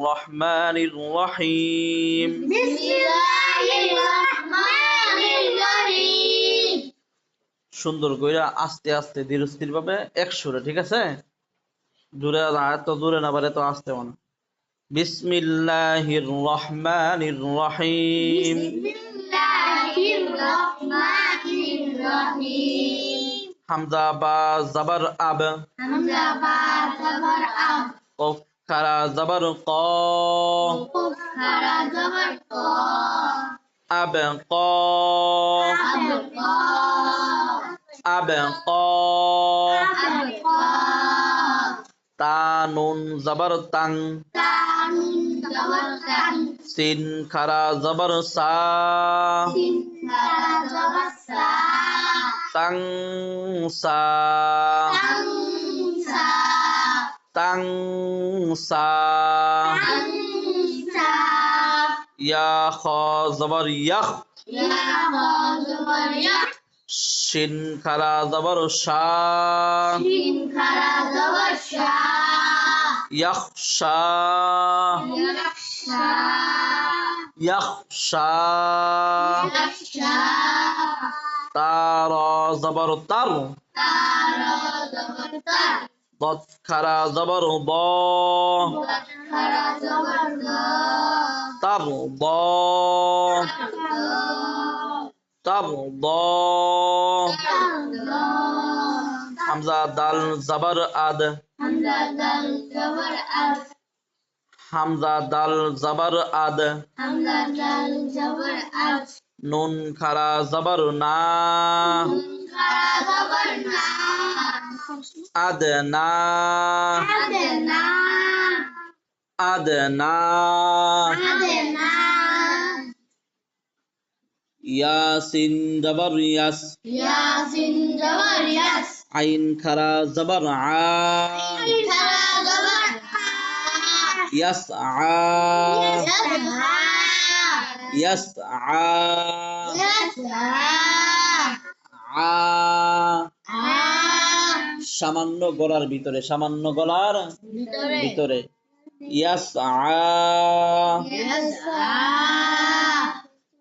الرحمن الرحيم بسم الله الرحمن الرحيم সুন্দর কইরা আস্তে আস্তে ধীর স্থির ভাবে এক সুরে ঠিক আছে দূরে না এত দূরে না পারে তো আস্তে মনে বিসমিল্লাহির রহমানির রহিম بسم الله الرحمن الرحيم হামজা বা জাবার আব حمزة بعد زبر أب কফ খারা জাবার ক قف خرا زبر قا আব ক أبقى আব ক أبقى তা নুন জাবার তাং تان زبر تان সিন খারা জাবার সা سين خرا زبر سا তাং সা انسا يا خا زبر يخ يا خا زبر يخ شين خرا زبر شا شين خرا زبر شا يخشى يخشى يخشى يخشى تارا زبر تر تارا زبر تر তৎখারা জবর ব। তাব ব। তাব ব। দাল জবর আদ। হামজা দাল জবর আদ। নুন খারা জবর না। أدنى. أدنى. أدنى. أدنى. ياسين جبر ياس. ياسين جبر ياس. عين كرا زبرعا عين كرا زبرعا يسعى يسعى يسعى يسعى আ সামান্য গলার ভিতরে সামান্য গলার ভিতরে। ইয়াস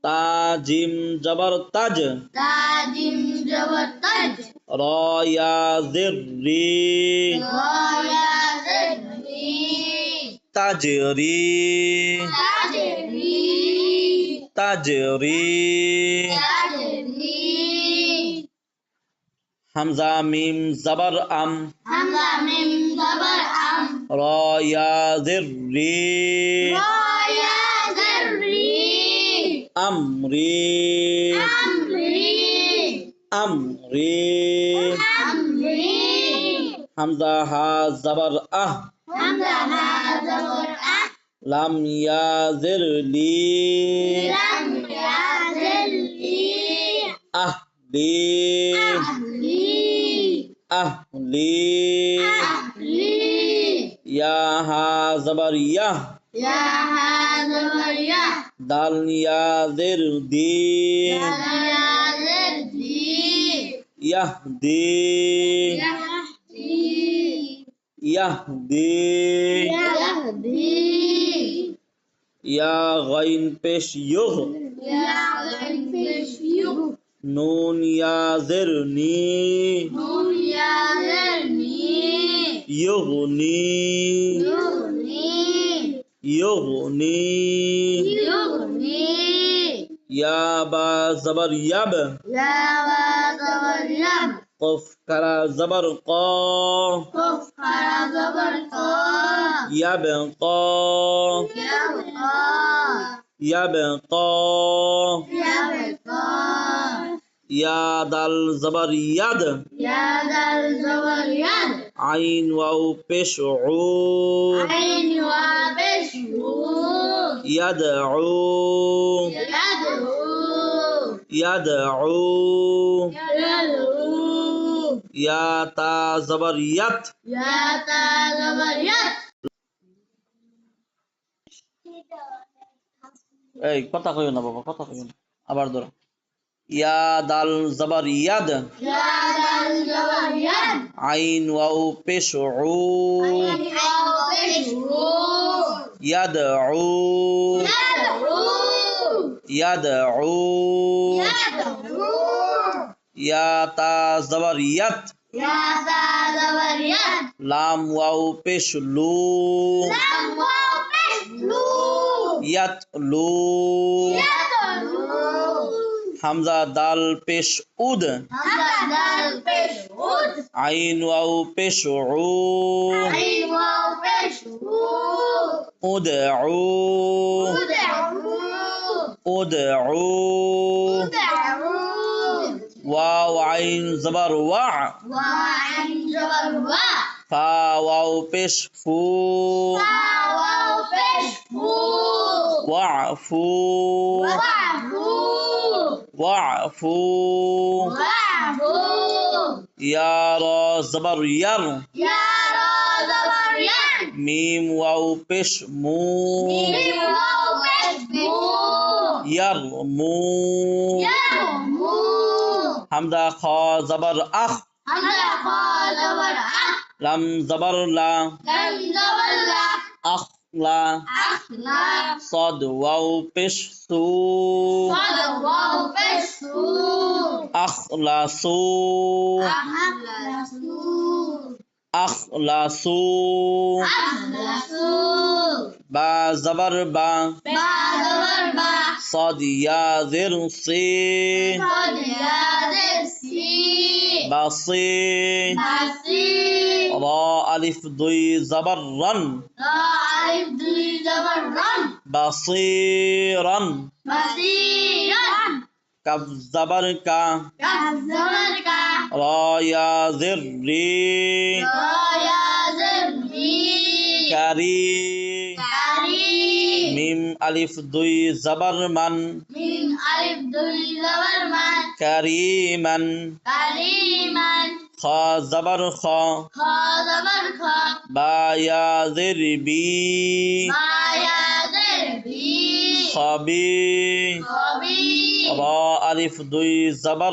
তাজিম জবর তাজ। তাজিম তাজ। রয়া জিরি রয়া জিরি তাজরি তাজরি তাজরি হামজা মিম জবর আম। হামজা মিম জবর আম। র। ইয়া জির রি। জরি আমরি। আমরি। আমরি। আমরি। হামজা হা জবর আহ। হামজা হা জবর আ লাম ইয়া জির লি। লাম দাল নিয়াজের দি ইয়াহ দি ইয়াহ। দি ইয়া গাইন পেশ ইয়ুহ। নুন ইয়াজের নি। নুন ইয়াজের নি। ইয়ুহ নি। يغني يغني يا با زبر يب يا با زبر يب قف كرا زبر قا قف كرا زبر قا يبقى يبقى يبقى يبقى ইয়া দাল জবর ইয়াদ يا ذا الزبر يد আইন ওয়াও পেশ উ عين وبشر ইয়াদউ يدعو ইয়াদউ يدعو ইয়া তা জবর ইয়াত يا ذا الزبر يد এই কথা কইও না বাবা কথা কইও না আবার ধরো يا دال زبر يد. يا دال زبر يد. عين واو بيشعو عين واو بيشعو يدعو. يدعو. يدعو. يا تا زبر يد. يا تا زبر يد. لام واو بيشلو لام واو بيش لو يتلو. يتلو. হামজা দাল পেশ উদ همزة دال بش ود আইন ওয়াও পেশ উ عين واو بش و উদউ ودعو উদউ ودعو ওয়াও আইন জবর ওয়া وعين جبر وا ফা ওয়াও পেশ ফু واو بش فو ওয়াফু وعفو واعفو واعفو يا را زبر ير يا را زبر ير ميم واو بش مو. ميم واو بش مو. يرمو. يرمو. حمد خا زبر أخ. حمد خا زبر أخ. لم زبر لا. لم زبر لا. أخ لا. أخ لا. صاد واو بش سو. أخلصوا أخلصوا با زبر با صاد يا ذر صي بصي را ألف ضي زبر رن را ألف ضي زبر رن بصيرا. بصيرا كذبرك كذبرك رايا ذري رايا ذري كري كري ميم ألف دوي زبر من ميم ألف دوي زبر من كريما كريما خا زبر خا خا زبر خا با يا ذربي با يا ذربي خبي خبي را ألف دوي زبرا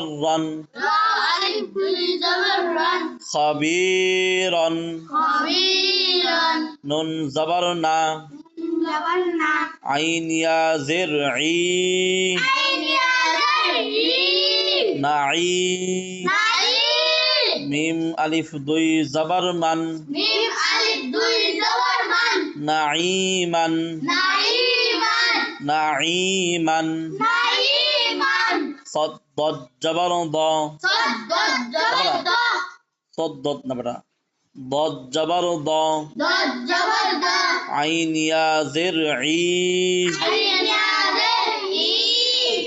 را ألف دوي زبرا خبيرا. خبيرا نون زبرنا. عين يا زرعي. عين يا زرعي نعي ميم ألف دوي زبرمن. ميم ألف دوي زبرمن نعيما نعيما. نعيما, نعيما. صد ضد জবর দ صد ضد جبر ض صد ضد না বেটা ضد জবর দ ضد جبر ض আইন ইয়া জির ই عين يا زرعي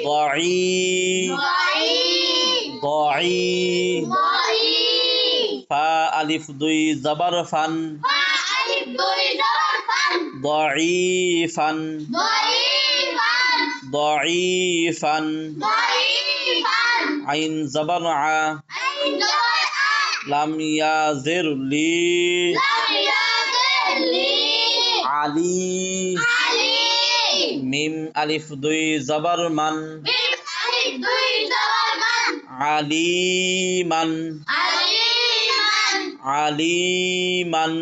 ضعي ضعيف ضعي ضعيف ফা আলিফ দুই জবর ফান فألف دوي زبر فن ضعيفا ضعيفا ضعيفا ضعيفا আইন জবর আ। লাম ইয়াজির লি। আলি। মিম আলিফ দুই জবর মান। আলিমান আলিমান আলিমান